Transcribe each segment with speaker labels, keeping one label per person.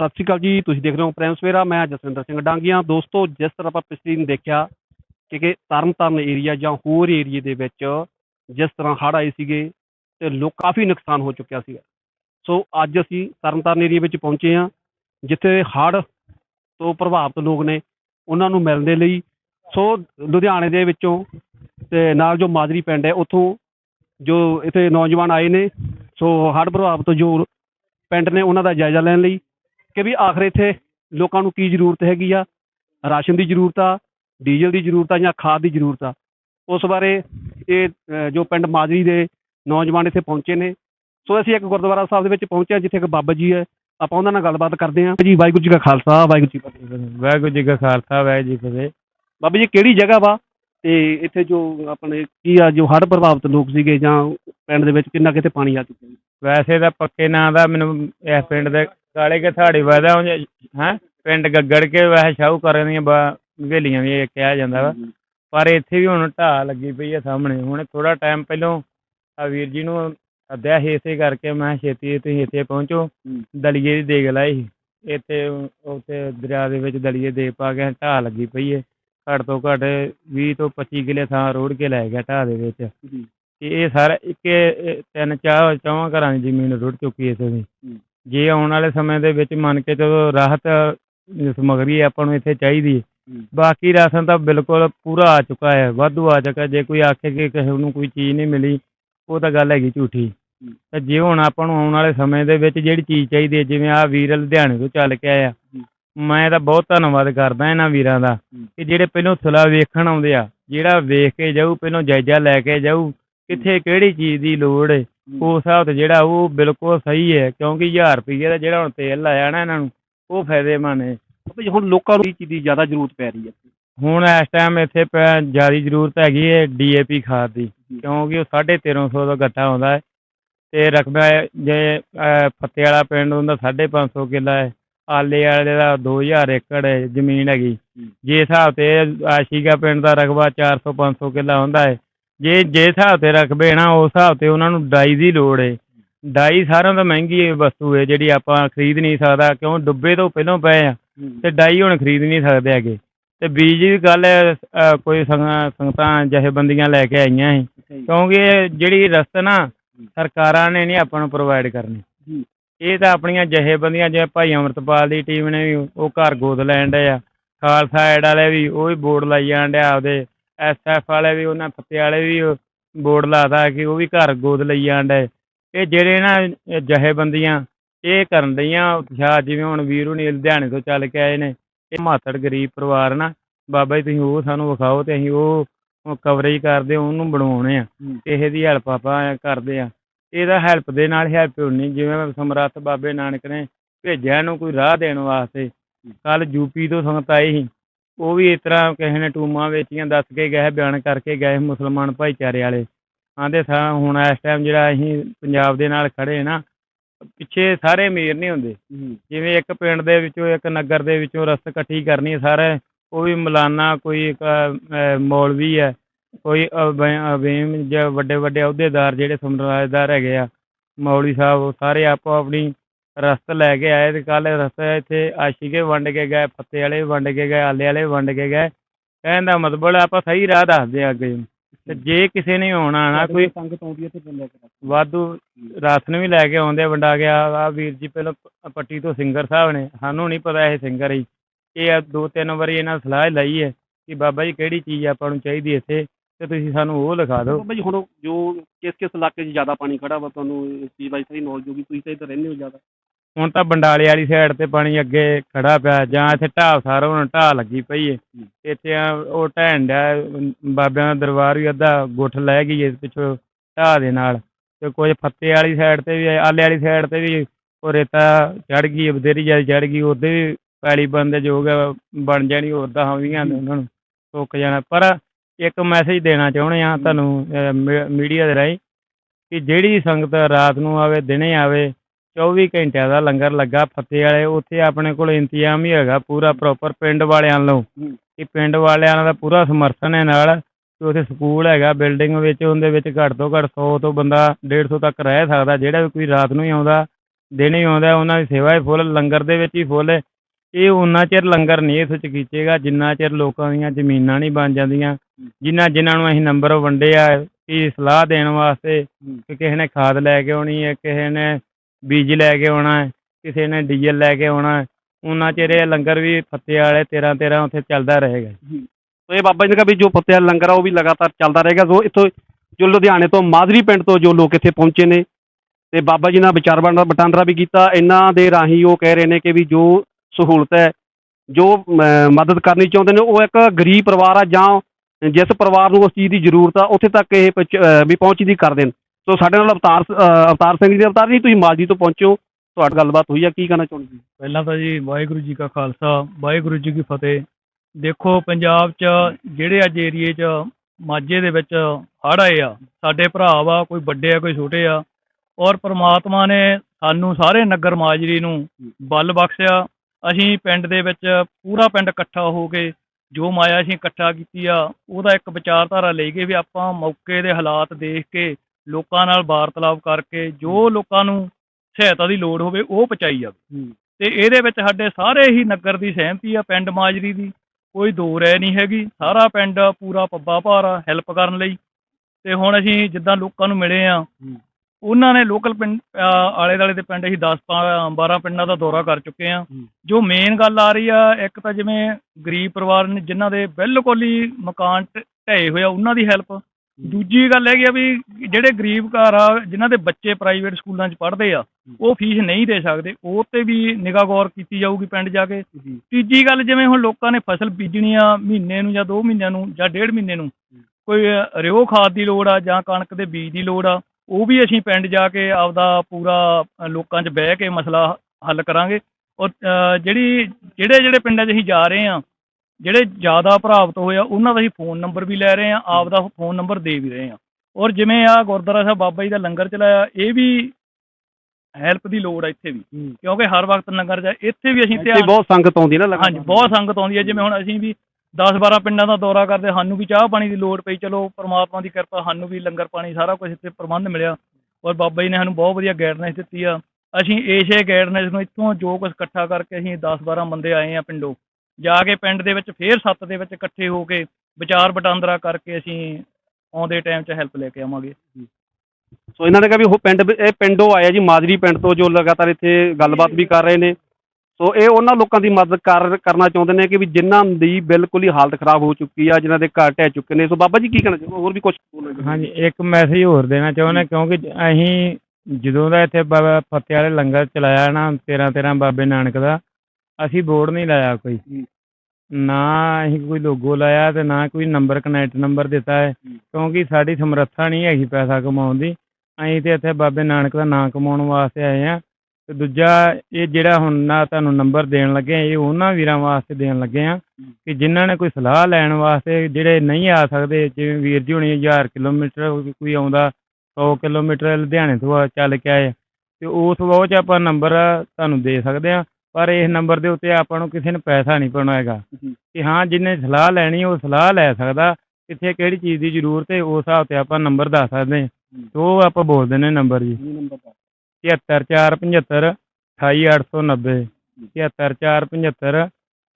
Speaker 1: ਸਤਿ ਸ਼੍ਰੀ ਅਕਾਲ ਜੀ, ਤੁਸੀਂ ਦੇਖ ਰਹੇ ਹੋ ਪ੍ਰੈਮ ਸਵੇਰਾ, ਮੈਂ ਜਸਵਿੰਦਰ ਸਿੰਘ ਡਾਂਗੀਆਂ। ਦੋਸਤੋ, ਜਿਸ ਤਰ੍ਹਾਂ ਆਪਾਂ ਪਿਛਲੀ ਦਿਨ ਦੇਖਿਆ ਕਿ ਕਿ ਤਰਨਤਾਰਨ ਏਰੀਆ ਜਾਂ ਹੋਰ ਏਰੀਏ ਦੇ ਵਿੱਚ ਜਿਸ ਤਰ੍ਹਾਂ ਹੜ੍ਹ ਆਏ ਸੀਗੇ ਤੇ ਲੋਕ ਕਾਫੀ ਨੁਕਸਾਨ ਹੋ ਚੁੱਕਿਆ ਸੀਗਾ। ਸੋ, ਅੱਜ ਅਸੀਂ ਤਰਨਤਾਰਨ ਏਰੀਏ ਵਿੱਚ ਪਹੁੰਚੇ ਹਾਂ, ਜਿੱਥੇ ਹੜ੍ਹ ਤੋਂ ਪ੍ਰਭਾਵਿਤ ਲੋਕ ਨੇ, ਉਹਨਾਂ ਨੂੰ ਮਿਲਣ ਦੇ ਲਈ। ਸੋ, ਲੁਧਿਆਣੇ ਦੇ ਵਿੱਚੋਂ ਤੇ ਨਾਲ ਜੋ ਮਾਜਰੀ ਪਿੰਡ ਹੈ, ਉੱਥੋਂ ਜੋ ਇੱਥੇ ਨੌਜਵਾਨ ਆਏ ਨੇ, ਸੋ ਹੜ੍ਹ ਪ੍ਰਭਾਵਿਤ ਜੋ ਪਿੰਡ ਨੇ, ਉਹਨਾਂ ਦਾ ਜਾਇਜ਼ਾ ਲੈਣ ਲਈ ਕਿ ਵੀ ਆਖਰ ਇੱਥੇ ਲੋਕਾਂ ਨੂੰ ਕੀ ਜ਼ਰੂਰਤ ਹੈਗੀ ਆ? ਰਾਸ਼ਨ ਦੀ ਜ਼ਰੂਰਤ ਆ ਡੀਜ਼ਲ ਦੀ ਜ਼ਰੂਰਤ ਆ ਜਾਂ ਖਾਦ ਦੀ ਜ਼ਰੂਰਤ ਆ? ਉਸ ਬਾਰੇ ਇਹ ਜੋ ਪਿੰਡ ਮਾਜਰੀ ਦੇ ਨੌਜਵਾਨ ਇੱਥੇ ਪਹੁੰਚੇ ਨੇ। ਸੋ ਅਸੀਂ ਇੱਕ ਗੁਰਦੁਆਰਾ ਸਾਹਿਬ ਦੇ ਵਿੱਚ ਪਹੁੰਚੇ ਹਾਂ ਜਿੱਥੇ ਇੱਕ ਬਾਬਾ ਜੀ ਹੈ। ਆਪਾਂ ਉਹਨਾਂ ਨਾਲ ਗੱਲਬਾਤ ਕਰਦੇ ਹਾਂ। ਜੀ ਵਾਹਿਗੁਰੂ ਜੀ ਕਾ ਖਾਲਸਾ ਵਾਹਿਗੁਰੂ ਜੀ ਕੀ ਫਤਿਹ।
Speaker 2: ਵਾਹਿਗੁਰੂ ਜੀ ਕਾ ਖਾਲਸਾ ਵਾਹਿਗੁਰੂ ਜੀ ਕੀ ਫਤਿਹ।
Speaker 1: ਬਾਬਾ ਜੀ ਕਿਹੜੀ ਜਗ੍ਹਾ ਵਾ? ਤੇ ਇੱਥੇ ਜੋ ਆਪਣੇ ਕੀ ਆ ਜੋ ਹੜ੍ਹ ਪ੍ਰਭਾਵਿਤ ਲੋਕ ਸੀਗੇ ਜਾਂ ਪਿੰਡ ਦੇ ਵਿੱਚ ਕਿੰਨਾ ਕਿਤੇ ਪਾਣੀ ਆ ਚੁੱਕਿਆ?
Speaker 2: ਵੈਸੇ ਤਾਂ ਪੱਕੇ ਨਾਂ ਦਾ ਮੈਨੂੰ ਇਸ ਪਿੰਡ ਦੇ ਕਾਲੇ ਕੇ ਥਾੜੀ ਵਾਦਾ ਹੈ ਪਿੰਡ ਗੱਗੜ ਕੇ ਵੈਸੇ ਸ਼ਾਹੂਕਾਰਾਂ ਦੀਆਂ ਬਾ- ਹਵੇਲੀਆਂ ਵੀ ਕਿਹਾ ਜਾਂਦਾ ਵਾ। ਪਰ ਇੱਥੇ ਵੀ ਹੁਣ ਢਾਹ ਲੱਗੀ ਪਈ ਹੈ ਸਾਹਮਣੇ। ਹੁਣ ਥੋੜਾ ਟਾਈਮ ਪਹਿਲਾਂ ਆ ਵੀਰ ਜੀ ਨੂੰ ਸੱਦਿਆ ਸੀ ਇਸੇ ਕਰਕੇ ਮੈਂ ਕਿਹਾ ਛੇਤੀ ਤੁਸੀਂ ਇੱਥੇ ਪਹੁੰਚੋ। ਦਲੀਏ ਦੀ ਦੇਗ ਲਾਈ ਸੀ। ਇੱਥੇ ਉੱਥੇ ਦਰਿਆ ਦੇ ਵਿੱਚ ਦਲੀਏ ਦੇ ਪਾ ਕੇ ਢਾਹ ਲੱਗੀ ਪਈ ਹੈ। ਘੱਟ ਤੋਂ ਘੱਟ 20 ਤੋਂ 25 ਕਿੱਲੇ ਥਾਂ ਰੋੜ ਕੇ ਲੈ ਗਿਆ ਢਾਹ ਦੇ ਵਿੱਚ। ਤੇ ਇਹ ਸਾਰਾ ਇੱਕ ਤਿੰਨ ਚਾਰ ਚੌਵਾਂ ਘਰਾਂ ਦੀ ਜ਼ਮੀਨ ਰੁੜ ਚੁੱਕੀ ਹੈ ਇਸ ਦੀ। ਜੇ ਆਉਣ ਵਾਲੇ ਸਮੇਂ ਦੇ ਵਿੱਚ ਮੰਨ ਕੇ ਚਲੋ ਰਾਹਤ ਸਮਗਰੀ ਆਪਾਂ ਨੂੰ ਇੱਥੇ ਚਾਹੀਦੀ ਹੈ। ਬਾਕੀ ਰਾਸ਼ਨ ਤਾਂ ਬਿਲਕੁਲ ਪੂਰਾ ਆ ਚੁੱਕਾ ਹੈ ਵਾਧੂ ਆ ਚੁੱਕਾ ਜੇ ਕੋਈ ਆਖੇ ਕਿ ਕਿਸੇ ਨੂੰ ਕੋਈ ਚੀਜ਼ ਨਹੀਂ ਮਿਲੀ ਉਹ ਤਾਂ ਗੱਲ ਹੈਗੀ ਝੂਠੀ। ਤੇ ਜੇ ਹੁਣ ਆਪਾਂ ਨੂੰ ਆਉਣ ਵਾਲੇ ਸਮੇਂ ਦੇ ਵਿੱਚ ਜਿਹੜੀ ਚੀਜ਼ ਚਾਹੀਦੀ ਹੈ ਜਿਵੇਂ ਆ ਵੀਰ ਲੁਧਿਆਣੇ ਤੋਂ ਚੱਲ ਕੇ ਆਇਆ। ਮੈਂ ਤਾਂ ਬਹੁਤ ਧੰਨਵਾਦ ਕਰਦਾ ਇਹਨਾਂ ਵੀਰਾਂ ਦਾ ਕਿ ਜਿਹੜੇ ਪਹਿਲਾਂ ਥਲਾ ਵੇਖਣ ਆਉਂਦੇ ਆ ਜਿਹੜਾ ਵੇਖ ਕੇ ਜਾਊ ਪਹਿਲਾਂ ਜਾਇਜ਼ਾ ਲੈ ਕੇ ਜਾਊ ਕਿੱਥੇ ਕਿਹੜੀ ਚੀਜ਼ ਦੀ ਲੋੜ ਹੈ। ਉਸ ਹਿਸਾਬ ਤੇ ਜਿਹੜਾ ਉਹ ਬਿਲਕੁਲ ਸਹੀ ਹੈ ਕਿਉਂਕਿ 1000 ਰੁਪਏ ਦਾ ਜਿਹੜਾ ਹੁਣ ਤੇਲ ਲਾਇਆ ਨਾ ਇਹਨਾਂ ਨੂੰ ਉਹ ਫਾਇਦੇਮੰਦ ਹੈ
Speaker 1: ਬਾਬਾ ਜੀ ਹੁਣ ਲੋਕਾਂ ਨੂੰ ਇਹ ਚੀਜ਼ ਦੀ ਜ਼ਿਆਦਾ ਜ਼ਰੂਰਤ ਪੈ ਰਹੀ ਹੈ।
Speaker 2: ਹੁਣ ਇਸ ਟਾਈਮ ਇੱਥੇ ਜ਼ਿਆਦਾ ਜ਼ਰੂਰਤ ਹੈਗੀ ਹੈ ਡੀਏਪੀ ਖਾਦ ਦੀ ਕਿਉਂਕਿ ਉਹ 1350 ਦਾ ਗੱਟਾ ਆਉਂਦਾ ਹੈ। ਤੇ ਰਕਬਾ ਜੇ ਫੱਤੇ ਵਾਲਾ ਪਿੰਡ ਹੁੰਦਾ 550 ਕਿੱਲਾ ਹੈ। ਆਲੇ ਵਾਲੇ ਦਾ 2000 ਏਕੜ ਜ਼ਮੀਨ ਹੈਗੀ। ਜੇ ਹਿਸਾਬ ਤੇ ਆਸ਼ੀਗਾ ਪਿੰਡ ਦਾ ਰਕਬਾ 400 500 ਕਿੱਲਾ ਹੁੰਦਾ ਹੈ ਜੇ ਜੇ ਹਿਸਾਬ ਤੇ ਰਕਬੇ ਨਾ ਉਸ ਹਿਸਾਬ ਤੇ ਉਹਨਾਂ ਨੂੰ ਡਾਈ ਦੀ ਲੋੜ ਹੈ ਡਾਈ ਸਾਰਿਆਂ ਤੋਂ ਮਹਿੰਗੀ ਵਸਤੂ ਹੈ ਜਿਹੜੀ ਆਪਾਂ ਖਰੀਦ ਨਹੀਂ ਸਕਦਾ ਕਿਉਂ ਡੁੱਬੇ ਤੋਂ ਪਹਿਲਾਂ ਪਏ ਆ ਤੇ ਡਾਈ ਹੁਣ ਖਰੀਦ ਨਹੀਂ ਸਕਦੇ ਹੈਗੇ। ਤੇ ਬੀਜ ਦੀ ਗੱਲ ਹੈ, ਕੋਈ ਸੰਗ- ਸੰਗਤਾਂ ਜਥੇਬੰਦੀਆਂ ਲੈ ਕੇ ਆਈਆਂ ਸੀ ਕਿਉਂਕਿ ਇਹ ਜਿਹੜੀ ਰਸਤ ਨਾ ਸਰਕਾਰਾਂ ਨੇ ਨਹੀਂ ਆਪਾਂ ਨੂੰ ਪ੍ਰੋਵਾਈਡ ਕਰਨੀ।
Speaker 1: ਜੀ।
Speaker 2: ਇਹ ਤਾਂ ਆਪਣੀਆਂ ਜਥੇਬੰਦੀਆਂ ਜਿਵੇਂ ਭਾਈ ਅਮਰਤਪਾਲ ਦੀ ਟੀਮ ਨੇ ਵੀ ਉਹ ਘਰ ਗੋਦ ਲੈਣ ਡਏ ਆ। ਖਾਲਸਾ ਐਡ ਵਾਲੇ ਵੀ ਉਹ ਵੀ ਬੋਰਡ ਲਾਈ ਜਾਣ ਡਿਆ ਆਪਦੇ ਐਸਐਫ ਵਾਲੇ ਵੀ ਉਹਨਾਂ ਵਾਲੇ ਵੀ ਬੋਰਡ ਲਾਦਾ ਕਿ ਉਹ ਵੀ ਘਰ ਗੋਦ ਲਈ ਡਏ। ਇਹ ਜਿਹੜੇ ਨਾ ਇਹ ਜਥੇਬੰਦੀਆਂ ਇਹ ਕਰਨ ਡਈਆਂ ਉਤਸ਼ਾਹ ਜਿਵੇਂ ਹੁਣ ਵੀਰੂ ਨੀਲ ਲੁਧਿਆਣੇ ਤੋਂ ਚੱਲ ਕੇ ਆਏ ਨੇ। ਇਹ ਮਾਤੜ ਗਰੀਬ ਪਰਿਵਾਰ ਨਾ ਬਾਬਾ ਜੀ ਤੁਸੀਂ ਉਹ ਸਾਨੂੰ ਵਿਖਾਓ ਤੇ ਅਸੀਂ ਉਹ ਕਵਰੇਜ ਕਰਦੇ ਉਹਨੂੰ ਬਣਾਉਣੇ ਆ। ਕਿਸੇ ਦੀ ਹੈਲਪ ਆਪਾਂ ਕਰਦੇ ਆ। ਇਹਦਾ ਹੈਲਪ ਦੇ ਨਾਲ ਹੈਲਪ ਹੋਣੀ ਜਿਵੇਂ ਸਮਰੱਥ ਬਾਬੇ ਨਾਨਕ ਨੇ ਭੇਜਿਆ ਇਹਨੂੰ ਕੋਈ ਰਾਹ ਦੇਣ ਵਾਸਤੇ। ਕੱਲ ਯੂਪੀ ਤੋਂ ਸੰਗਤ ਆਈ ਸੀ। ਉਹ ਵੀ ਇਸ ਤਰ੍ਹਾਂ ਕਿਸੇ ਨੇ ਟੂਮਾਂ ਵੇਚੀਆਂ ਦੱਸ ਕੇ ਗਏ ਬਿਆਨ ਕਰਕੇ ਗਏ ਮੁਸਲਮਾਨ ਭਾਈਚਾਰੇ ਵਾਲੇ। ਆਂਦੇ ਸਾ ਹੁਣ ਇਸ ਟਾਈਮ ਜਿਹੜਾ ਅਸੀਂ ਪੰਜਾਬ ਦੇ ਨਾਲ ਖੜੇ ਨਾ ਪਿੱਛੇ ਸਾਰੇ ਅਮੀਰ ਨਹੀਂ ਹੁੰਦੇ। ਜਿਵੇਂ ਇੱਕ ਪਿੰਡ ਦੇ ਵਿੱਚੋਂ ਇੱਕ ਨਗਰ ਦੇ ਵਿੱਚੋਂ ਰਸਤ ਇਕੱਠੀ ਕਰਨੀ ਸਾਰੇ ਉਹ ਵੀ ਮਲਾਨਾ ਕੋਈ ਇੱਕ, ਮੌਲਵੀ ਹੈ ਕੋਈ ਅਵੇਮ ਜਾਂ ਵੱਡੇ ਵੱਡੇ ਅਹੁਦੇਦਾਰ ਜਿਹੜੇ ਸਮਰਾਜਦਾਰ ਹੈਗੇ ਆ ਮੌਲਵੀ ਸਾਹਿਬ ਸਾਰੇ ਆਪੋ ਆਪਣੀ ਰਸਤ ਲੈ ਕੇ ਆਏ ਤੇ ਕੱਲ ਰਸਤ ਇੱਥੇ ਆਸ਼ੀਕੇ ਵੰਡ ਕੇ ਗਏ ਫੱਤੇ ਵਾਲੇ ਵੰਡ ਕੇ ਗਏ ਆਲੇ ਵਾਲੇ ਵੰਡ ਕੇ ਗਏ। ਕਹਿਣ ਦਾ ਮਤਲਬ ਆਪਾਂ ਸਹੀ ਰਾਹ ਦੱਸਦੇ ਆ ਅੱਗੇ ਤੇ ਜੇ ਕਿਸੇ ਨੇ ਆਉਣਾ ਨਾ ਕੋਈ
Speaker 1: ਸੰਗਤ ਆਉਂਦੀ ਤੇ ਬੰਦਾ
Speaker 2: ਵਾਧੂ ਰਾਸ਼ਨ ਵੀ ਲੈ ਕੇ ਆਉਂਦੇ ਵੰਡਾ ਕੇ ਆ ਵੀਰ ਜੀ ਪਹਿਲਾਂ ਪੱਟੀ ਤੋਂ ਸਿੰਗਰ ਸਾਹਿਬ ਨੇ ਸਾਨੂੰ ਨਹੀਂ ਪਤਾ ਇਹ ਸਿੰਗਰ ਹੀ। ਇਹ ਆ ਦੋ ਤਿੰਨ ਵਾਰੀ ਇਹਨਾਂ ਸਲਾਹ ਲਈ ਹੈ ਕਿ ਬਾਬਾ ਜੀ ਕਿਹੜੀ ਚੀਜ਼ ਆਪਾਂ ਨੂੰ ਚਾਹੀਦੀ ਇੱਥੇ। ਤੇ ਤੁਸੀਂ ਸਾਨੂੰ ਉਹ ਲਿਖਾ ਦਿਓ।
Speaker 1: ਜੀ ਹੁਣ ਜੋ ਕਿਸ ਕਿਸ ਇਲਾਕੇ 'ਚ ਜ਼ਿਆਦਾ ਪਾਣੀ ਖੜਾ ਵਾ ਤੁਹਾਨੂੰ ਇਸ ਚੀਜ਼ ਬਾਰੇ ਸਾਰੀ ਨੌਲੇਜ ਹੋਗੀ ਤੁਸੀਂ ਤਾਂ ਇੱਧਰ ਰਹਿੰਦੇ ਹੋ ਜ਼ਿਆਦਾ।
Speaker 2: ਹੁਣ ਤਾਂ ਬੰਡਾਲੇ ਵਾਲੀ ਸਾਈਡ ਤੇ ਪਾਣੀ ਅੱਗੇ ਖੜਾ ਪਿਆ ਜਾਂ ਇੱਥੇ ਢਾਹ ਸਾਰਾ ਹੁਣ ਢਾਹ ਲੱਗੀ ਪਈ ਹੈ। ਇੱਥੇ ਆ ਉਹ ਢਹਿਣ ਡਿਆ ਬਾਬਿਆਂ ਦਾ ਦਰਬਾਰ ਵੀ ਅੱਧਾ ਗੁੱਠ ਲੈ ਗਈ ਇਸ ਪਿੱਛੋਂ ਢਾਹ ਦੇ ਨਾਲ। ਤੇ ਕੁਝ ਫੱਤੇ ਵਾਲੀ ਸਾਈਡ ਤੇ ਵੀ ਆਲੇ ਵਾਲੀ ਸਾਈਡ ਤੇ ਵੀ ਉਹ ਰੇਤਾ ਚੜ ਗਈ ਬਥੇਰੀ ਜ਼ਿਆਦਾ ਚੜ ਗਈ ਉਹਦੇ ਵੀ ਪੈਲੀ ਬੰਦੇ ਜੋ ਗਿਆ ਬਣ ਜਾਣੀ ਹੋਰ ਦਸਾਂ ਵੀਹਾਂ ਦੇ ਉਹਨਾਂ ਨੂੰ। ਸੁੱਕ ਜਾਣਾ। ਪਰ ਇੱਕ ਮੈਸੇਜ ਦੇਣਾ ਚਾਹੁੰਦੇ ਆ ਤੁਹਾਨੂੰ ਮੀਡੀਆ ਦੇ ਰਾਹੀਂ ਕਿ ਜਿਹੜੀ ਸੰਗਤ ਰਾਤ ਨੂੰ ਆਵੇ ਦਿਨੇ ਆਵੇ 24 ਘੰਟਿਆਂ ਦਾ ਲੰਗਰ ਲੱਗਾ ਫੱਤੇ ਵਾਲੇ ਉੱਥੇ ਆਪਣੇ ਕੋਲ ਇੰਤਜ਼ਾਮ ਹੀ ਹੈਗਾ ਪੂਰਾ ਪ੍ਰੋਪਰ ਪਿੰਡ ਵਾਲਿਆਂ ਵੱਲੋਂ ਕਿ ਪਿੰਡ ਵਾਲਿਆਂ ਦਾ ਪੂਰਾ ਸਮਰਥਨ ਹੈ ਨਾਲ ਕਿ ਉੱਥੇ ਸਕੂਲ ਹੈਗਾ ਬਿਲਡਿੰਗ ਵਿੱਚ ਉਹਦੇ ਵਿੱਚ ਘੱਟ ਤੋਂ ਘੱਟ 100 ਤੋਂ ਬੰਦਾ 150 ਤੱਕ ਰਹਿ ਸਕਦਾ ਜਿਹੜਾ ਵੀ ਕੋਈ ਰਾਤ ਨੂੰ ਹੀ ਆਉਂਦਾ ਦਿਨ ਹੀ ਆਉਂਦਾ ਉਹਨਾਂ ਦੀ ਸੇਵਾ ਹੀ ਫੁੱਲ ਲੰਗਰ ਦੇ ਵਿੱਚ ਹੀ ਫੁੱਲ। ਇਹ ਉਨਾ ਚਿਰ ਲੰਗਰ ਨਹੀਂ ਇਸ 'ਚ ਕੀਚੇਗਾ ਜਿੰਨਾ ਚਿਰ ਲੋਕਾਂ ਦੀਆਂ ਜ਼ਮੀਨਾਂ ਨਹੀਂ ਬਣ ਜਾਂਦੀਆਂ ਜਿਨ੍ਹਾਂ ਜਿਨ੍ਹਾਂ ਨੂੰ ਅਸੀਂ ਨੰਬਰ ਵੰਡੇ ਆ ਕਿ ਸਲਾਹ ਦੇਣ ਵਾਸਤੇ ਕਿ ਕਿਸੇ ਨੇ ਖਾਦ ਲੈ ਕੇ ਆਉਣੀ ਹੈ ਕਿਸੇ ਨੇ ਬੀਜ ਲੈ ਕੇ ਆਉਣਾ ਹੈ ਕਿਸੇ ਨੇ ਡੀਜ਼ਲ ਲੈ ਕੇ ਆਉਣਾ ਹੈ ਉਹਨਾਂ ਚਿਰ ਇਹ ਲੰਗਰ ਵੀ ਫੱਤੇ ਵਾਲੇ 13 13 ਉੱਥੇ ਚੱਲਦਾ ਰਹੇਗਾ।
Speaker 1: ਸੋ ਇਹ ਬਾਬਾ ਜੀ ਨੇ ਕਿਹਾ ਵੀ ਜੋ ਪੱਤਿਆ ਲੰਗਰ ਆ ਉਹ ਵੀ ਲਗਾਤਾਰ ਚੱਲਦਾ ਰਹੇਗਾ ਸੋ ਇੱਥੋਂ ਜੋ ਲੁਧਿਆਣੇ ਤੋਂ ਮਾਦਰੀ ਪਿੰਡ ਤੋਂ ਜੋ ਲੋਕ ਇੱਥੇ ਪਹੁੰਚੇ ਨੇ ਤੇ ਬਾਬਾ ਜੀ ਨਾਲ ਵਿਚਾਰ ਵਟਾਂ- ਵਟਾਂਦਰਾ ਵੀ ਕੀਤਾ ਇਹਨਾਂ ਦੇ ਰਾਹੀਂ ਉਹ ਕਹਿ ਰਹੇ ਨੇ ਕਿ ਵੀ ਜੋ ਸਹੂਲਤ ਹੈ ਜੋ ਅਮ, ਮਦਦ ਕਰਨੀ ਚਾਹੁੰਦੇ ਨੇ ਉਹ ਇੱਕ ਗਰੀਬ ਪਰਿਵਾਰ ਆ ਜਾਂ ਜਿਸ ਪਰਿਵਾਰ ਨੂੰ ਉਸ ਚੀਜ਼ ਦੀ ਜ਼ਰੂਰਤ ਆ ਉੱਥੇ ਤੱਕ ਇਹ ਵੀ ਪਹੁੰਚਦੀ ਕਰ ਦੇਣ। ਸੋ ਸਾਡੇ ਨਾਲ ਅਵਤਾਰ ਅਵਤਾਰ ਸਿੰਘ ਜੀ ਅਵਤਾਰ ਜੀ ਤੁਸੀਂ ਮਾਲਜੀ ਤੋਂ ਪਹੁੰਚੋ। ਤੁਹਾਡੀ ਗੱਲਬਾਤ ਹੋਈ ਆ ਕੀ ਕਹਿਣਾ ਚਾਹੁੰਦੇ ਜੀ
Speaker 3: ਪਹਿਲਾਂ ਤਾਂ ਜੀ ਵਾਹਿਗੁਰੂ ਜੀ ਕਾ ਖਾਲਸਾ ਵਾਹਿਗੁਰੂ ਜੀ ਕੀ ਫਤਿਹ। ਦੇਖੋ ਪੰਜਾਬ 'ਚ ਜਿਹੜੇ ਅੱਜ ਏਰੀਏ 'ਚ ਮਾਝੇ ਦੇ ਵਿੱਚ ਹੜ੍ਹ ਆਏ ਆ ਸਾਡੇ ਭਰਾ ਵਾ ਕੋਈ ਵੱਡੇ ਆ ਕੋਈ ਛੋਟੇ ਆ ਔਰ ਪ੍ਰਮਾਤਮਾ ਨੇ ਸਾਨੂੰ ਸਾਰੇ ਨਗਰ ਮਾਜਰੀ ਨੂੰ ਬਲ ਬਖਸ਼ਿਆ। ਅਸੀਂ ਪਿੰਡ ਦੇ ਵਿੱਚ ਪੂਰਾ ਪਿੰਡ ਇਕੱਠਾ ਹੋ ਕੇ ਜੋ ਮਾਇਆ ਅਸੀਂ ਇਕੱਠਾ ਕੀਤੀ ਆ ਉਹਦਾ ਇੱਕ ਵਿਚਾਰਧਾਰਾ ਲਈ ਗਏ ਵੀ ਆਪਾਂ ਮੌਕੇ ਦੇ ਹਾਲਾਤ ਦੇਖ ਕੇ ਲੋਕਾਂ ਨਾਲ ਵਾਰਤਾਲਾਪ ਕਰਕੇ ਜੋ ਲੋਕਾਂ ਨੂੰ ਸਹਾਇਤਾ ਦੀ ਲੋੜ ਹੋਵੇ ਉਹ ਪਹੁੰਚਾਈ ਜਾਵੇ। ਤੇ ਇਹਦੇ ਵਿੱਚ ਸਾਡੇ ਸਾਰੇ ਹੀ ਨਗਰ ਦੀ ਸਹਿਮਤੀ ਆ ਪਿੰਡ ਮਾਜਰੀ ਦੀ। ਕੋਈ ਦੋ ਰਹਿ ਨਹੀਂ ਹੈਗੀ ਸਾਰਾ ਪਿੰਡ ਪੂਰਾ ਪੱਬਾ ਭਾਰਾ ਹੈਲਪ ਕਰਨ ਲਈ। ਤੇ ਹੁਣ ਅਸੀਂ ਜਿੱਦਾਂ ਲੋਕਾਂ ਨੂੰ ਮਿਲੇ ਆ ਉਹਨਾਂ ਨੇ ਲੋਕਲ ਪਿੰਡ ਆਲੇ ਦਾਲੇ ਦੇ ਪਿੰਡ ਅਸੀਂ 10 12 ਪਿੰਡਾਂ ਦਾ ਦੌਰਾ ਕਰ ਚੁੱਕੇ ਆ ਜੋ ਮੇਨ ਗੱਲ ਆ ਰਹੀ ਆ ਇੱਕ ਤਾਂ ਜਿਵੇਂ ਗਰੀਬ ਪਰਿਵਾਰ ਨੇ ਜਿਨ੍ਹਾਂ ਦੇ ਬਿਲਕੁਲ ਹੀ ਮਕਾਨ ਢਹਿ ਹੋਇਆ ਉਹਨਾਂ ਦੀ ਹੈਲਪ ਦੂਜੀ ਗੱਲ ਹੈਗੀ ਆ ਵੀ ਜਿਹੜੇ ਗਰੀਬ ਘਰ ਆ ਜਿਨ੍ਹਾਂ ਦੇ ਬੱਚੇ ਪ੍ਰਾਈਵੇਟ ਸਕੂਲਾਂ 'ਚ ਪੜ੍ਹਦੇ ਆ ਉਹ ਫੀਸ ਨਹੀਂ ਦੇ ਸਕਦੇ। ਉਹ ਤੇ ਵੀ ਨਿਗਾਹ ਗੌਰ ਕੀਤੀ ਜਾਊਗੀ ਪਿੰਡ ਜਾ ਕੇ। ਤੀਜੀ ਗੱਲ ਜਿਵੇਂ ਹੁਣ ਲੋਕਾਂ ਨੇ ਫਸਲ ਬੀਜਣੀ ਆ ਮਹੀਨੇ ਨੂੰ ਜਾਂ 2 ਮਹੀਨਿਆਂ ਨੂੰ ਜਾਂ ਡੇਢ ਮਹੀਨੇ ਨੂੰ ਕੋਈ ਰਿਓ ਖਾਦ ਦੀ ਲੋੜ ਆ ਜਾਂ ਕਣਕ ਦੇ ਬੀਜ ਦੀ ਲੋੜ ਆ ਉਹ ਵੀ ਅਸੀਂ ਪਿੰਡ ਜਾ ਕੇ ਆਪਦਾ ਪੂਰਾ ਲੋਕਾਂ 'ਚ ਬਹਿ ਕੇ ਮਸਲਾ ਹੱਲ ਕਰਾਂਗੇ। ਔਰ ਜਿਹੜੀ ਜਿਹੜੇ ਜਿਹੜੇ ਪਿੰਡਾਂ 'ਚ ਅਸੀਂ ਜਾ ਰਹੇ ਆ ਜਿਹੜੇ ਜ਼ਿਆਦਾ ਪ੍ਰਭਾਵਿਤ ਹੋਏ ਆ ਉਹਨਾਂ ਦਾ ਅਸੀਂ ਫੋਨ ਨੰਬਰ ਵੀ ਲੈ ਰਹੇ ਆ ਆਪਦਾ ਫੋਨ ਨੰਬਰ ਦੇ ਵੀ ਰਹੇ ਆ ਔਰ ਜਿਵੇਂ ਆ ਗੁਰਦੁਆਰਾ ਸਾਹਿਬ ਬਾਬਾ ਜੀ ਦਾ ਲੰਗਰ ਚਲਾਇਆ ਇਹ ਵੀ ਹੈਲਪ ਦੀ ਲੋੜ ਆ ਇੱਥੇ ਵੀ। ਕਿਉਂਕਿ ਹਰ ਵਕਤ ਲੰਗਰ ਜਾ ਇੱਥੇ ਵੀ ਅਸੀਂ ਧਿਆਨ
Speaker 1: ਬਹੁਤ ਸੰਗਤ ਆਉਂਦੀ ਹੈ ਨਾ।
Speaker 3: ਹਾਂਜੀ ਬਹੁਤ ਸੰਗਤ ਆਉਂਦੀ ਹੈ ਜਿਵੇਂ ਹੁਣ ਅਸੀਂ ਵੀ 10-12 ਪਿੰਡਾਂ ਦਾ ਦੌਰਾ ਕਰਦੇ, ਸਾਨੂੰ ਵੀ ਚਾਹ ਪਾਣੀ ਦੀ ਲੋੜ ਪਈ। ਚਲੋ, ਪ੍ਰਮਾਤਮਾ ਦੀ ਕਿਰਪਾ, ਸਾਨੂੰ ਵੀ ਲੰਗਰ ਪਾਣੀ ਸਾਰਾ ਕੁਝ ਇੱਥੇ ਪ੍ਰਬੰਧ ਮਿਲਿਆ ਔਰ ਬਾਬਾ ਜੀ ਨੇ ਸਾਨੂੰ ਬਹੁਤ ਵਧੀਆ ਗਾਈਡਨੈਸ ਦਿੱਤੀ ਆ। ਅਸੀਂ ਇਸੇ ਗਾਈਡਨੈਸ ਨੂੰ ਇੱਥੋਂ ਜੋ ਕੁਝ ਇਕੱਠਾ ਕਰਕੇ ਅਸੀਂ 10-12 ਬੰਦੇ ਆਏ ਆ ਪਿੰਡੋਂ। ਜਾ ਕੇ ਪਿੰਡ ਦੇ ਵਿੱਚ ਫੇਰ ਸੱਤ ਦੇ ਵਿੱਚ ਇਕੱਠੇ ਹੋ ਕੇ ਵਿਚਾਰ ਵਟਾਂਦਰਾ ਕਰਕੇ ਅਸੀਂ ਆਉਂਦੇ ਟਾਈਮ 'ਚ ਹੈਲਪ ਲੈ ਕੇ ਆਵਾਂਗੇ।
Speaker 1: ਸੋ ਇਹਨਾਂ ਨੇ ਕਿਹਾ ਵੀ ਉਹ ਪਿੰਡ, ਇਹ ਪਿੰਡੋਂ ਆਇਆ ਜੀ, ਮਾਜਰੀ ਪਿੰਡ ਤੋਂ ਜੋ ਲਗਾਤਾਰ ਇੱਥੇ ਗੱਲਬਾਤ ਵੀ ਕਰ ਰਹੇ ਨੇ। ਸੋ ਇਹ ਉਹਨਾਂ ਲੋਕਾਂ ਦੀ ਮਦਦ ਕਰ ਕਰਨਾ ਚਾਹੁੰਦੇ ਨੇ ਕਿ ਵੀ ਜਿਨ੍ਹਾਂ ਦੀ ਬਿਲਕੁਲ ਹੀ ਹਾਲਤ ਖਰਾਬ ਹੋ ਚੁੱਕੀ ਆ ਜਿਨ੍ਹਾਂ ਦੇ ਘਰ ਢਹਿ ਚੁੱਕੇ ਨੇ। ਸੋ ਬਾਬਾ ਜੀ ਕੀ ਕਹਿਣਾ ਚਾਹੋ ਹੋਰ ਵੀ ਕੁਝ
Speaker 2: ਹਾਂਜੀ ਇੱਕ ਮੈਸੇਜ ਹੋਰ ਦੇਣਾ ਚਾਹੁੰਦਾ ਕਿਉਂਕਿ ਅਸੀਂ ਜਦੋਂ ਦਾ ਇੱਥੇ ਬਾਬਾ ਫਤਿਹ ਵਾਲੇ ਲੰਗਰ ਚਲਾਇਆ ਨਾ 13 13 ਬਾਬੇ ਨਾਨਕ ਦਾ ਅਸੀਂ ਬੋਰਡ ਨਹੀਂ ਲਾਇਆ ਕੋਈ। ਨਾ ਅਸੀਂ ਕੋਈ ਲੋਗੋ ਲਾਇਆ ਤੇ ਨਾ ਕੋਈ ਨੰਬਰ ਕਨੈਕਟ ਨੰਬਰ ਦਿੱਤਾ ਹੈ। ਕਿਉਂਕਿ ਸਾਡੀ ਸਮਰੱਥਾ ਨਹੀਂ ਹੈਗੀ ਪੈਸਾ ਕਮਾਉਣ ਦੀ। ਅਸੀਂ ਤੇ ਇੱਥੇ ਬਾਬੇ ਨਾਨਕ ਦਾ ਨਾਂ ਕਮਾਉਣ ਵਾਸਤੇ ਆਏ ਆ ਤੇ ਦੂਜਾ ਇਹ ਜਿਹੜਾ ਹੁਣ ਨਾ ਤੁਹਾਨੂੰ ਨੰਬਰ ਦੇਣ ਲੱਗੇ ਆ, ਇਹ ਉਹਨਾਂ ਵੀਰਾਂ ਵਾਸਤੇ ਦੇਣ ਲੱਗੇ ਆ ਕਿ ਜਿਨ੍ਹਾਂ ਨੇ ਕੋਈ ਸਲਾਹ ਲੈਣ ਵਾਸਤੇ ਜਿਹੜੇ ਨਹੀਂ ਆ ਸਕਦੇ ਜਿਵੇਂ ਵੀਰ ਜੀ ਹੁਣੀ 1000 ਕਿਲੋਮੀਟਰ ਕੋਈ ਆਉਂਦਾ 100 ਕਿਲੋਮੀਟਰ ਲੁਧਿਆਣੇ ਤੋਂ ਚੱਲ ਕੇ ਆਏ ਤੇ ਉਸ ਬਹੁਤ ਚ ਆਪਾਂ ਨੰਬਰ ਤੁਹਾਨੂੰ ਦੇ ਸਕਦੇ ਆ ਪਰ ਇਸ ਨੰਬਰ ਦੇ ਉੱਤੇ ਆਪਾਂ ਨੂੰ ਕਿਸੇ ਨੇ ਪੈਸਾ ਨਹੀਂ ਪਾਉਣਾ ਹੈਗਾ। ਕਿ ਹਾਂ ਜਿਹਨੇ ਸਲਾਹ ਲੈਣੀ ਉਹ ਸਲਾਹ ਲੈ ਸਕਦਾ ਕਿੱਥੇ ਕਿਹੜੀ ਚੀਜ਼ ਦੀ ਜ਼ਰੂਰਤ ਹੈ ਉਸ ਹਿਸਾਬ ਤੇ ਆਪਾਂ ਨੰਬਰ ਦੱਸ ਸਕਦੇ ਹਾਂ। ਤੇ ਉਹ ਆਪਾਂ ਬੋਲ ਦਿੰਦੇ ਨੰਬਰ ਜੀ। 77475 28890 77475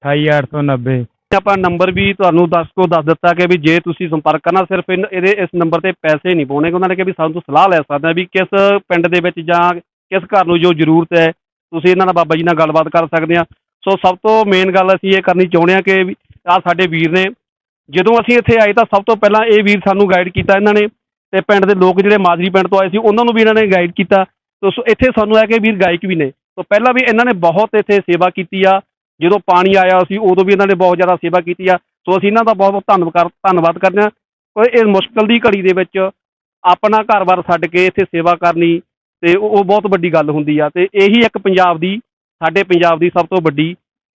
Speaker 2: 28890
Speaker 1: ਆਪਾਂ ਨੰਬਰ ਵੀ ਤੁਹਾਨੂੰ ਦੱਸ ਕੋ ਦੱਸ ਦਿੱਤਾ ਕਿ ਵੀ ਜੇ ਤੁਸੀਂ ਸੰਪਰਕ ਕਰਨਾ, ਸਿਰਫ ਇਨ- ਇਹਦੇ ਇਸ ਨੰਬਰ ਤੇ ਪੈਸੇ ਨਹੀਂ ਪਾਉਣੇ ਉਹਨਾਂ ਨੇ ਕਿਹਾ ਵੀ ਸਾਨੂੰ ਤੋਂ ਸਲਾਹ ਲੈ ਸਕਦੇ ਆ ਵੀ ਕਿਸ ਪਿੰਡ ਦੇ ਵਿੱਚ ਜਾਂ ਕਿਸ ਘਰ ਨੂੰ ਜੋ ਜ਼ਰੂਰਤ ਹੈ, ਤੁਸੀਂ ਇਹਨਾਂ ਨਾਲ ਬਾਬਾ ਜੀ ਨਾਲ ਗੱਲਬਾਤ ਕਰ ਸਕਦੇ ਆ। ਸੋ ਸਭ ਤੋਂ ਮੇਨ ਗੱਲ ਅਸੀਂ ਇਹ ਕਰਨੀ ਚਾਹੁੰਦੇ ਆ ਕਿ ਵੀ ਆਹ ਸਾਡੇ ਵੀਰ ਨੇ, ਜਦੋਂ ਅਸੀਂ ਇੱਥੇ ਆਏ ਤਾਂ ਸਭ ਤੋਂ ਪਹਿਲਾਂ ਇਹ ਵੀਰ ਸਾਨੂੰ ਗਾਈਡ ਕੀਤਾ ਇਹਨਾਂ ਨੇ, ਤੇ ਪਿੰਡ ਦੇ ਲੋਕ ਜਿਹੜੇ ਮਾਜਰੀ ਪਿੰਡ ਤੋਂ ਆਏ ਸੀ, ਉਹਨਾਂ ਨੂੰ ਵੀ ਇਹਨਾਂ ਨੇ ਗਾਈਡ ਕੀਤਾ। ਸੋ ਇੱਥੇ ਸਾਨੂੰ ਹੈ ਕਿ ਵੀਰ ਗਾਇਕ ਵੀ ਨੇ। ਸੋ ਪਹਿਲਾਂ ਵੀ ਇਹਨਾਂ ਨੇ ਬਹੁਤ ਇੱਥੇ ਸੇਵਾ ਕੀਤੀ ਆ। ਜਦੋਂ ਪਾਣੀ ਆਇਆ ਸੀ, ਉਦੋਂ ਵੀ ਇਹਨਾਂ ਨੇ ਬਹੁਤ ਜ਼ਿਆਦਾ ਸੇਵਾ ਕੀਤੀ ਆ। ਸੋ ਅਸੀਂ ਇਹਨਾਂ ਦਾ ਬਹੁਤ ਬਹੁਤ ਧੰਨਵਾਦ ਧੰਨਵਾਦ ਕਰਦੇ ਹਾਂ। ਕੋਈ ਇਸ ਮੁਸ਼ਕਲ ਦੀ ਘੜੀ ਦੇ ਵਿੱਚ ਆਪਣਾ ਘਰ-ਬਾਰ ਛੱਡ ਕੇ ਇੱਥੇ ਸੇਵਾ ਕਰਨੀ ਤੇ ਉਹ ਬਹੁਤ ਵੱਡੀ ਗੱਲ ਹੁੰਦੀ ਆ। ਤੇ ਇਹੀ ਇੱਕ ਪੰਜਾਬ ਦੀ, ਸਾਡੇ ਪੰਜਾਬ ਦੀ ਸਭ ਤੋਂ ਵੱਡੀ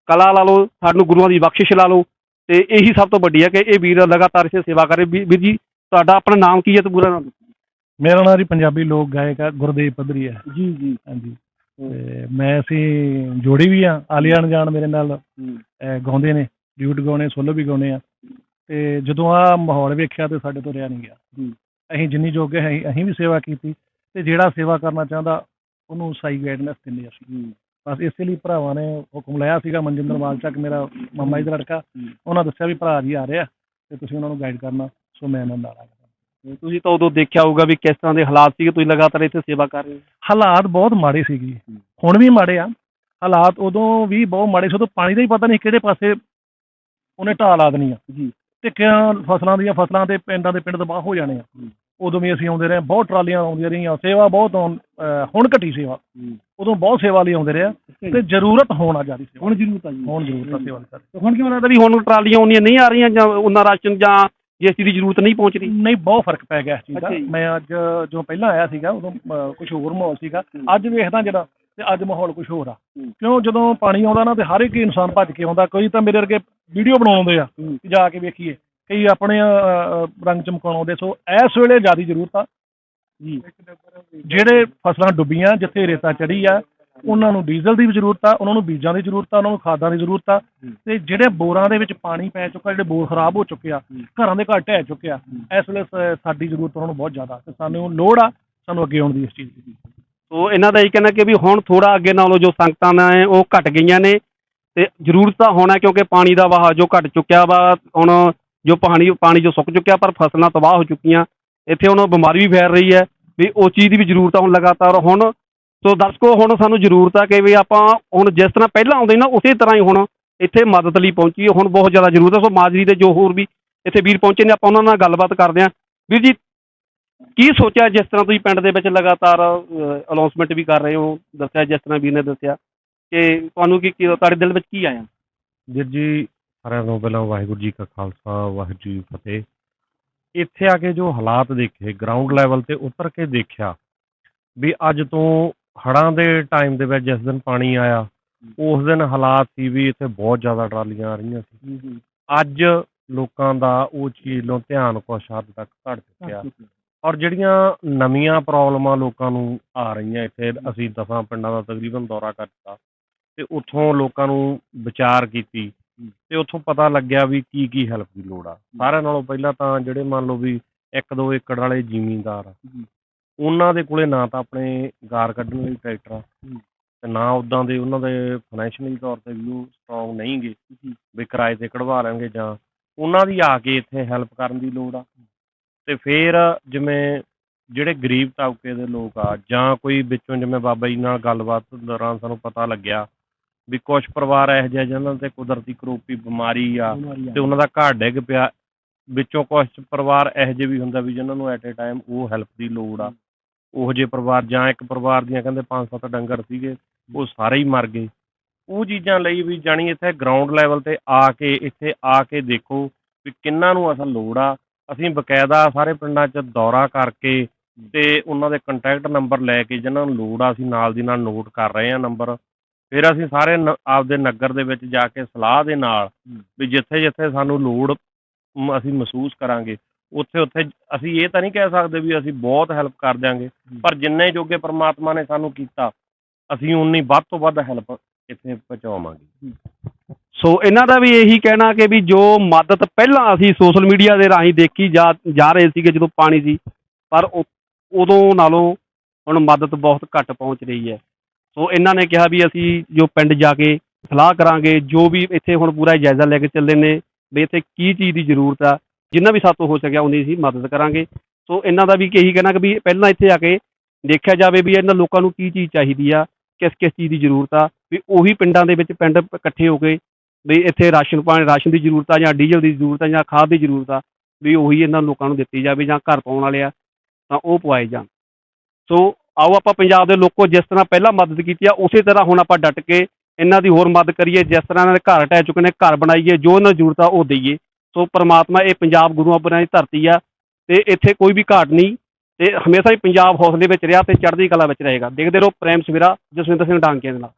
Speaker 1: ਕਲਾ ਲਾ ਲਓ, ਸਾਨੂੰ ਗੁਰੂਆਂ ਦੀ ਬਖਸ਼ਿਸ਼ ਲਾ ਲਓ। ਤੇ ਇਹੀ ਸਭ ਤੋਂ ਵੱਡੀ ਆ ਕਿ ਇਹ ਵੀਰ ਲਗਾਤਾਰ ਇੱਥੇ ਸੇਵਾ ਕਰੇ ਵੀਰ ਜੀ, ਤੁਹਾਡਾ ਆਪਣਾ ਨਾਮ ਕੀ ਹੈ ਤੇ ਪੂਰਾ ਨਾਮ
Speaker 4: ਮੇਰਾ ਨਾਮ ਜੀ ਪੰਜਾਬੀ ਲੋਕ ਗਾਇਕ ਆ ਗੁਰਦੇਵ ਪੱਧਰੀ ਹੈ
Speaker 1: ਜੀ ਜੀ।
Speaker 4: ਹਾਂਜੀ। ਤੇ ਮੈਂ ਅਸੀਂ ਜੋੜੀ ਵੀ ਆ ਆਲੀਆ ਅਣਜਾਣ ਮੇਰੇ ਨਾਲ। ਅਹ, ਗਾਉਂਦੇ ਨੇ ਡਿਊਟ ਗਾਉਣੇ ਸੋਲੋ ਵੀ ਗਾਉਣੇ ਆ। ਤੇ ਜਦੋਂ ਆ ਮਾਹੌਲ ਵੇਖਿਆ ਤੇ ਸਾਡੇ ਤੋਂ ਰਿਹਾ ਨਹੀਂ ਗਿਆ। ਅਸੀਂ ਜਿੰਨੀ ਜੋਗੇ ਹੈ ਅਸੀਂ ਵੀ ਸੇਵਾ ਕੀਤੀ। ਤੇ ਜਿਹੜਾ ਸੇਵਾ ਕਰਨਾ ਚਾਹੁੰਦਾ ਉਹਨੂੰ ਸਹੀ ਗਾਈਡਨੈਸ ਦਿੰਦੇ ਅਸੀਂ। ਬਸ ਇਸੇ ਲਈ ਭਰਾਵਾਂ ਨੇ ਹੁਕਮ ਲਾਇਆ ਸੀਗਾ ਮਨਜਿੰਦਰ ਵਾਲਚੱਕ ਮੇਰਾ ਮਾਮਾ ਜੀ ਦਾ ਲੜਕਾ। ਉਹਨਾਂ ਦੱਸਿਆ ਵੀ ਭਰਾ ਜੀ ਆ ਰਹੇ ਤੇ ਤੁਸੀਂ ਉਹਨਾਂ ਨੂੰ ਗਾਈਡ ਕਰਨਾ। ਸੋ ਮੈਂ ਇਹਨਾਂ ਨਾਲ ਆ ਗਿਆ।
Speaker 1: ਤੁਸੀਂ ਤਾਂ ਉਦੋਂ ਦੇਖਿਆ ਹੋਊਗਾ ਵੀ ਕਿਸ ਤਰ੍ਹਾਂ ਦੇ ਹਾਲਾਤ ਸੀਗੇ ਤੁਸੀਂ ਲਗਾਤਾਰ ਇੱਥੇ ਸੇਵਾ ਕਰ ਰਹੇ ਹੋ।
Speaker 4: ਹਾਲਾਤ ਬਹੁਤ ਮਾੜੇ ਸੀ ਜੀ ਹੁਣ ਵੀ ਮਾੜੇ ਆ। ਹਾਲਾਤ ਉਦੋਂ ਵੀ ਬਹੁਤ ਮਾੜੇ ਸੀ ਉਦੋਂ ਪਾਣੀ ਦਾ ਹੀ ਪਤਾ ਨਹੀਂ ਕਿਹੜੇ ਪਾਸੇ ਉਹਨੇ ਢਾਹ ਲਾ ਦੇਣੀ ਆ।
Speaker 1: ਜੀ।
Speaker 4: ਤੇ ਕਿਆ ਫਸਲਾਂ ਦੀਆਂ ਫਸਲਾਂ ਤੇ ਪਿੰਡਾਂ ਦੇ ਪਿੰਡ ਤਬਾਹ ਹੋ ਜਾਣੇ ਆ। ਉਦੋਂ ਵੀ ਅਸੀਂ ਆਉਂਦੇ ਰਹੇ ਬਹੁਤ ਟਰਾਲੀਆਂ ਆਉਂਦੀਆਂ ਰਹੀਆਂ ਸੇਵਾ ਬਹੁਤ ਹੁਣ ਘਟੀ ਸੇਵਾ। ਉਦੋਂ ਬਹੁਤ ਸੇਵਾ ਲਈ ਆਉਂਦੇ ਰਹੇ ਆ ਤੇ ਜ਼ਰੂਰਤ ਹੋਣ ਆ ਜ਼ਿਆਦਾ ਸੇਵਾ।
Speaker 1: ਹੁਣ ਜ਼ਰੂਰਤ ਆ ਜੀ।
Speaker 4: ਹੁਣ ਜ਼ਰੂਰਤ ਆ ਸੇਵਾ ਦੀ।
Speaker 1: ਹੁਣ ਕਿਵੇਂ ਲੱਗਦਾ ਵੀ ਹੁਣ ਟਰਾਲੀਆਂ ਉਹਨੀਆਂ ਨਹੀਂ ਆ ਰਹੀਆਂ ਜਾਂ ਉਹਨਾਂ ਰਾਸ਼ਨ ਜਾਂ ਚੀਜ਼ ਦੀ ਜ਼ਰੂਰਤ ਨਹੀਂ ਪਹੁੰਚ ਰਹੀ
Speaker 4: ਨਹੀਂ ਬਹੁਤ ਫ਼ਰਕ ਪੈ ਗਿਆ ਇਸ ਚੀਜ਼ ਦਾ।
Speaker 1: ਅੱਛਾ ਜੀ।
Speaker 4: ਮੈਂ ਅੱਜ ਜੋ ਪਹਿਲਾਂ ਆਇਆ ਸੀਗਾ ਉਦੋਂ ਕੁਝ ਹੋਰ ਮਾਹੌਲ ਸੀਗਾ। ਅੱਜ ਵੇਖਦਾ ਜਿਹੜਾ ਤੇ ਅੱਜ ਮਾਹੌਲ ਕੁਝ ਹੋਰ ਆ।
Speaker 1: ਹੂੰ।
Speaker 4: ਕਿਉਂ? ਜਦੋਂ ਪਾਣੀ ਆਉਂਦਾ ਨਾ ਤੇ ਹਰ ਇੱਕ ਇਨਸਾਨ ਭੱਜ ਕੇ ਆਉਂਦਾ। ਕੋਈ ਤਾਂ ਮੇਰੇ ਵਰਗੇ ਵੀਡੀਓ ਬਣਾਉਂਦੇ ਆ
Speaker 1: ਹੂੰ।
Speaker 4: ਕਿ ਜਾ ਕੇ ਵੇਖੀਏ। ਕਈ ਆਪਣੇ ਅ, ਅ, ਰੰਗ ਚਮਕਾਉਣ ਆਉਂਦੇ ਸੋ ਇਸ ਵੇਲੇ ਜ਼ਿਆਦਾ ਜ਼ਰੂਰਤ ਆ।
Speaker 1: ਜੀ।
Speaker 4: ਜਿਹੜੇ ਫਸਲਾਂ ਡੁੱਬੀਆਂ ਜਿੱਥੇ ਰੇਤਾ ਚੜੀ ਆ ਉਹਨਾਂ ਨੂੰ ਡੀਜ਼ਲ ਦੀ ਵੀ ਜ਼ਰੂਰਤ ਆ ਉਹਨਾਂ ਨੂੰ ਬੀਜਾਂ ਦੀ ਜ਼ਰੂਰਤ ਆ ਉਹਨਾਂ ਨੂੰ ਖਾਦਾਂ ਦੀ ਜ਼ਰੂਰਤ ਆ। ਤੇ ਜਿਹੜੇ ਬੋਰਾਂ ਦੇ ਵਿੱਚ ਪਾਣੀ ਪੈ ਚੁੱਕਾ ਜਿਹੜੇ ਬੋਰ ਖਰਾਬ ਹੋ ਚੁੱਕੇ ਆ ਘਰਾਂ ਦੇ ਘਰ ਢਹਿ ਚੁੱਕੇ ਆ ਇਸ ਵੇਲੇ ਸਾਡੀ ਜ਼ਰੂਰਤ ਉਹਨਾਂ ਨੂੰ ਬਹੁਤ ਜ਼ਿਆਦਾ ਤੇ ਸਾਨੂੰ ਲੋੜ ਆ ਸਾਨੂੰ ਅੱਗੇ ਆਉਣ ਦੀ ਇਸ ਚੀਜ਼ ਦੀ।
Speaker 1: ਸੋ ਇਹਨਾਂ ਦਾ ਇਹ ਕਹਿਣਾ ਕਿ ਵੀ ਹੁਣ ਥੋੜਾ ਅੱਗੇ ਨਾਲੋਂ ਜੋ ਸੰਗਤਾਂ ਨੇ ਉਹ ਘਟ ਗਈਆਂ ਨੇ। ਤੇ ਜ਼ਰੂਰਤ ਤਾਂ ਹੋਣਾ ਕਿਉਂਕਿ ਪਾਣੀ ਦਾ ਵਹਾਅ ਜੋ ਘਟ ਚੁੱਕਿਆ ਵਾ ਹੁਣ ਜੋ ਪਾਣੀ ਪਾਣੀ ਜੋ ਸੁੱਕ ਚੁੱਕਿਆ ਪਰ ਫਸਲਾਂ ਤਬਾਹ ਹੋ ਚੁੱਕੀਆਂ। ਇੱਥੇ ਹੁਣ ਬਿਮਾਰੀ ਵੀ ਫੈਲ ਰਹੀ ਹੈ ਵੀ ਉਸ ਚੀਜ਼ ਦੀ ਵੀ ਜ਼ਰੂਰਤ ਆ ਹੁਣ ਲਗਾਤਾਰ। ਹੁਣ ਸੋ ਦਰਸ਼ਕੋ, ਹੁਣ ਸਾਨੂੰ ਜ਼ਰੂਰਤ ਆ ਕਿ ਵੀ ਆਪਾਂ ਹੁਣ ਜਿਸ ਤਰ੍ਹਾਂ ਪਹਿਲਾਂ ਆਉਂਦੇ ਨਾ, ਉਸੇ ਤਰ੍ਹਾਂ ਹੀ ਹੁਣ ਇੱਥੇ ਮਦਦ ਲਈ ਪਹੁੰਚੀਏ ਹੁਣ ਬਹੁਤ ਜ਼ਿਆਦਾ ਜ਼ਰੂਰਤ ਹੈ ਸੋ ਮਾਜਰੀ ਦੇ ਜੋ ਹੋਰ ਵੀ ਇੱਥੇ ਵੀਰ ਪਹੁੰਚੇ ਨੇ, ਆਪਾਂ ਉਹਨਾਂ ਨਾਲ ਗੱਲਬਾਤ ਕਰਦੇ ਹਾਂ। ਵੀਰ ਜੀ, ਕੀ ਸੋਚਿਆ ਜਿਸ ਤਰ੍ਹਾਂ ਤੁਸੀਂ ਪਿੰਡ ਦੇ ਵਿੱਚ ਲਗਾਤਾਰ ਅਨਾਉਂਸਮੈਂਟ ਵੀ ਕਰ ਰਹੇ ਹੋ? ਦੱਸਿਆ ਜਿਸ ਤਰ੍ਹਾਂ ਵੀਰ ਨੇ ਦੱਸਿਆ ਕਿ ਤੁਹਾਨੂੰ ਕੀ ਕੀ- ਤੁਹਾਡੇ ਦਿਲ ਵਿੱਚ ਕੀ ਆਇਆ?
Speaker 5: ਵੀਰ ਜੀ, ਸਾਰਿਆਂ ਤੋਂ ਪਹਿਲਾਂ ਵਾਹਿਗੁਰੂ ਜੀ ਕਾ ਖਾਲਸਾ, ਵਾਹਿਗੁਰੂ ਜੀ ਫਤਿਹ। ਇੱਥੇ ਆ ਕੇ ਜੋ ਹਾਲਾਤ ਦੇਖੇ ਗਰਾਊਂਡ ਲੈਵਲ ਤੇ ਉਤਰ ਕੇ ਦੇਖਿਆ ਵੀ ਅੱਜ ਤੋਂ ਹੜ੍ਹਾਂ ਦੇ ਟਾਈਮ ਦੇ ਵਿੱਚ ਜਿਸ ਦਿਨ ਪਾਣੀ ਆਇਆ ਉਸ ਦਿਨ ਹਾਲਾਤ ਸੀ ਵੀ ਇੱਥੇ ਬਹੁਤ ਜ਼ਿਆਦਾ ਟਰਾਲੀਆਂ ਆ ਰਹੀਆਂ ਸੀ। ਅੱਜ ਲੋਕਾਂ ਦਾ ਉਹ ਚੀਜ਼ ਨੂੰ ਧਿਆਨ ਕੁਛ ਹੱਦ ਤੱਕ ਘਟ ਚੁੱਕਿਆ। ਔਰ ਜਿਹੜੀਆਂ ਨਵੀਆਂ ਪ੍ਰੋਬਲਮਾਂ ਲੋਕਾਂ ਨੂੰ ਆ ਰਹੀਆਂ ਇੱਥੇ ਅਸੀਂ ਦਸਾਂ ਪਿੰਡਾਂ ਦਾ ਤਕਰੀਬਨ ਦੌਰਾ ਕਰਤਾ ਤੇ ਉੱਥੋਂ ਲੋਕਾਂ ਨੂੰ ਵਿਚਾਰ ਕੀਤੀ ਤੇ ਉੱਥੋਂ ਪਤਾ ਲੱਗਿਆ ਵੀ ਕੀ ਕੀ ਹੈਲਪ ਦੀ ਲੋੜ ਆ। ਸਾਰਿਆਂ ਨਾਲੋਂ ਪਹਿਲਾਂ ਤਾਂ ਜਿਹੜੇ ਮੰਨ ਲਓ ਵੀ ਇੱਕ ਦੋ ਏਕੜ ਵਾਲੇ ਜ਼ਿਮੀਂਦਾਰ ਆ ਉਹਨਾਂ ਦੇ ਕੋਲੇ ਨਾ ਤਾਂ ਆਪਣੇ ਗਾਰ ਕੱਢਣ ਲਈ ਟਰੈਕਟਰ ਆ ਤੇ ਨਾ ਉਦਾਂ ਦੇ ਉਹਨਾਂ ਦੇ ਫਾਈਨੈਂਸ਼ੀਅਲੀ ਤੌਰ ਤੇ ਵੀ ਉਹ ਸਟਰੋਂਗ ਨਹੀਂਗੇ। ਵੀ ਕਿਰਾਏ ਤੇ ਕਢਵਾ ਲੈਣਗੇ ਜਾਂ ਉਹਨਾਂ ਦੀ ਆ ਕੇ ਇੱਥੇ ਹੈਲਪ ਕਰਨ ਦੀ ਲੋੜ ਆ। ਤੇ ਫਿਰ ਜਿਵੇਂ ਜਿਹੜੇ ਗਰੀਬ ਤਬਕੇ ਦੇ ਲੋਕ ਆ ਜਾਂ ਕੋਈ ਵਿੱਚੋਂ ਜਿਵੇਂ ਬਾਬਾ ਜੀ ਨਾਲ ਗੱਲਬਾਤ ਦੌਰਾਨ ਸਾਨੂੰ ਪਤਾ ਲੱਗਿਆ ਵੀ ਕੁਝ ਪਰਿਵਾਰ ਇਹੋ ਜਿਹੇ ਜਿਨ੍ਹਾਂ ਤੇ ਕੁਦਰਤੀ ਕਰੋਪੀ ਬਿਮਾਰੀ ਆ ਤੇ ਉਹਨਾਂ ਦਾ ਘਰ ਡਿੱਗ ਪਿਆ ਵਿੱਚੋਂ ਕੁਝ ਪਰਿਵਾਰ ਇਹੋ ਜਿਹੇ ਵੀ ਹੁੰਦਾ ਵੀ ਜਿਨ੍ਹਾਂ ਨੂੰ ਐਟ ਏ ਟਾਈਮ ਉਹ ਹੈਲਪ ਦੀ ਲੋੜ ਆ। ਉਹੋ ਜਿਹੇ ਪਰਿਵਾਰ ਜਾਂ ਇੱਕ ਪਰਿਵਾਰ ਦੀਆਂ ਕਹਿੰਦੇ ਪੰਜ ਸੱਤ ਡੰਗਰ ਸੀਗੇ ਉਹ ਸਾਰੇ ਹੀ ਮਰ ਗਏ। ਉਹ ਚੀਜ਼ਾਂ ਲਈ ਵੀ ਜਾਣੀ ਇੱਥੇ ਗਰਾਊਂਡ ਲੈਵਲ ਤੇ ਆ ਕੇ ਇੱਥੇ ਆ ਕੇ ਦੇਖੋ ਵੀ ਕਿੰਨਾਂ ਨੂੰ ਅਸਲ ਲੋੜ ਆ। ਅਸੀਂ ਬਕਾਇਦਾ ਸਾਰੇ ਪਿੰਡਾਂ 'ਚ ਦੌਰਾ ਕਰਕੇ ਤੇ ਉਹਨਾਂ ਦੇ ਕੰਟੈਕਟ ਨੰਬਰ ਲੈ ਕੇ ਜਿਨ੍ਹਾਂ ਨੂੰ ਲੋੜ ਆ ਅਸੀਂ ਨਾਲ ਦੀ ਨਾਲ ਨੋਟ ਕਰ ਰਹੇ ਹਾਂ ਨੰਬਰ ਫਿਰ ਅਸੀਂ ਸਾਰੇ ਨ- ਆਪਦੇ ਨਗਰ ਦੇ ਵਿੱਚ ਜਾ ਕੇ ਸਲਾਹ ਦੇ ਨਾਲ ਵੀ ਜਿੱਥੇ ਜਿੱਥੇ ਸਾਨੂੰ ਲੋੜ ਮ- ਅਸੀਂ ਮਹਿਸੂਸ ਕਰਾਂਗੇ। ਉੱਥੇ ਉੱਥੇ ਅਸੀਂ ਇਹ ਤਾਂ ਨਹੀਂ ਕਹਿ ਸਕਦੇ ਵੀ ਅਸੀਂ ਬਹੁਤ ਹੈਲਪ ਕਰ ਦਿਆਂਗੇ ਪਰ ਜਿੰਨੇ ਜੋਗੇ ਪ੍ਰਮਾਤਮਾ ਨੇ ਸਾਨੂੰ ਕੀਤਾ ਅਸੀਂ ਉਨੀ ਵੱਧ ਤੋਂ ਵੱਧ ਹੈਲਪ ਇੱਥੇ ਪਹੁੰਚਾਵਾਂਗੇ।
Speaker 1: ਸੋ ਇਹਨਾਂ ਦਾ ਵੀ ਇਹੀ ਕਹਿਣਾ ਕਿ ਵੀ ਜੋ ਮਦਦ ਪਹਿਲਾਂ ਅਸੀਂ ਸੋਸ਼ਲ ਮੀਡੀਆ ਦੇ ਰਾਹੀਂ ਦੇਖੀ ਜਾ ਜਾ ਰਹੇ ਸੀਗੇ ਜਦੋਂ ਪਾਣੀ ਸੀ ਪਰ ਉਦੋਂ ਨਾਲੋਂ ਹੁਣ ਮਦਦ ਬਹੁਤ ਘੱਟ ਪਹੁੰਚ ਰਹੀ ਹੈ। ਸੋ ਇਹਨਾਂ ਨੇ ਕਿਹਾ ਵੀ ਅਸੀਂ ਜੋ ਪਿੰਡ ਜਾ ਕੇ ਸਲਾਹ ਕਰਾਂਗੇ ਜੋ ਵੀ ਇੱਥੇ ਹੁਣ ਪੂਰਾ ਜਾਇਜ਼ਾ ਲੈ ਕੇ ਚੱਲੇ ਨੇ ਵੀ ਇੱਥੇ ਕੀ ਚੀਜ਼ ਦੀ ਜ਼ਰੂਰਤ ਆ ਜਿੰਨਾ ਵੀ ਸਾਤੋਂ ਹੋ ਸਕਿਆ, ਉਨੀ ਅਸੀਂ ਮਦਦ ਕਰਾਂਗੇ। ਸੋ ਇਹਨਾਂ ਦਾ ਵੀ ਇਹੀ ਕਹਿਣਾ ਕਿ ਵੀ ਪਹਿਲਾਂ ਇੱਥੇ ਆ ਕੇ ਦੇਖਿਆ ਜਾਵੇ ਵੀ ਇਹਨਾਂ ਲੋਕਾਂ ਨੂੰ ਕੀ ਚੀਜ਼ ਚਾਹੀਦੀ ਆ, ਕਿਸ ਕਿਸ ਚੀਜ਼ ਦੀ ਜ਼ਰੂਰਤ ਆ, ਵੀ ਉਹੀ ਪਿੰਡਾਂ ਦੇ ਵਿੱਚ ਪਿੰਡ ਇਕੱਠੇ ਹੋ ਕੇ ਵੀ ਇੱਥੇ ਰਾਸ਼ਨ ਪਾਣੀ, ਰਾਸ਼ਨ ਦੀ ਜ਼ਰੂਰਤ ਆ ਜਾਂ ਡੀਜ਼ਲ ਦੀ ਜ਼ਰੂਰਤ ਆ ਜਾਂ ਖਾਦ ਦੀ ਜ਼ਰੂਰਤ ਆ, ਵੀ ਉਹੀ ਇਹਨਾਂ ਲੋਕਾਂ ਨੂੰ ਦਿੱਤੀ ਜਾਵੇ ਜਾਂ ਘਰ ਪਾਉਣ ਵਾਲੇ ਆ, ਤਾਂ ਉਹ ਪਵਾਏ ਜਾਣ। ਸੋ ਆਓ ਆਪਾਂ ਪੰਜਾਬ ਦੇ ਲੋਕੋ ਜਿਸ ਤਰ੍ਹਾਂ ਪਹਿਲਾਂ ਮਦਦ ਕੀਤੀ ਆ, ਉਸੇ ਤਰ੍ਹਾਂ ਹੁਣ ਆਪਾਂ ਡਟ ਕੇ ਇਹਨਾਂ ਦੀ ਹੋਰ ਮਦਦ ਕਰੀਏ, ਜਿਸ ਤਰ੍ਹਾਂ ਇਹਨਾਂ ਦੇ ਘਰ ਟਹਿ ਚੁੱਕੇ ਨੇ, ਘਰ ਬਣਾਈਏ, ਜੋ ਇਹਨਾਂ ਨੂੰ ਜ਼ਰੂਰਤ ਆ ਉਹ ਦਈਏ। ਸੋ ਪਰਮਾਤਮਾ ਇਹ ਪੰਜਾਬ ਗੁਰੂਆਂ ਪੀਰਾਂ ਦੀ ਧਰਤੀ ਆ ਤੇ ਇੱਥੇ ਕੋਈ ਵੀ ਘਾਟ ਨਹੀਂ ਤੇ ਹਮੇਸ਼ਾ ਹੀ ਪੰਜਾਬ ਹੌਸਲੇ ਵਿੱਚ ਰਿਹਾ ਤੇ ਚੜ੍ਹਦੀ ਕਲਾ ਵਿੱਚ ਰਹੇਗਾ। ਦੇਖਦੇ ਰਹੋ ਪ੍ਰੇਮ ਸਵੇਰਾ ਜਸਵਿੰਦਰ ਸਿੰਘ ਡਾਂਗੀਆਂ ਦੇ ਨਾਲ।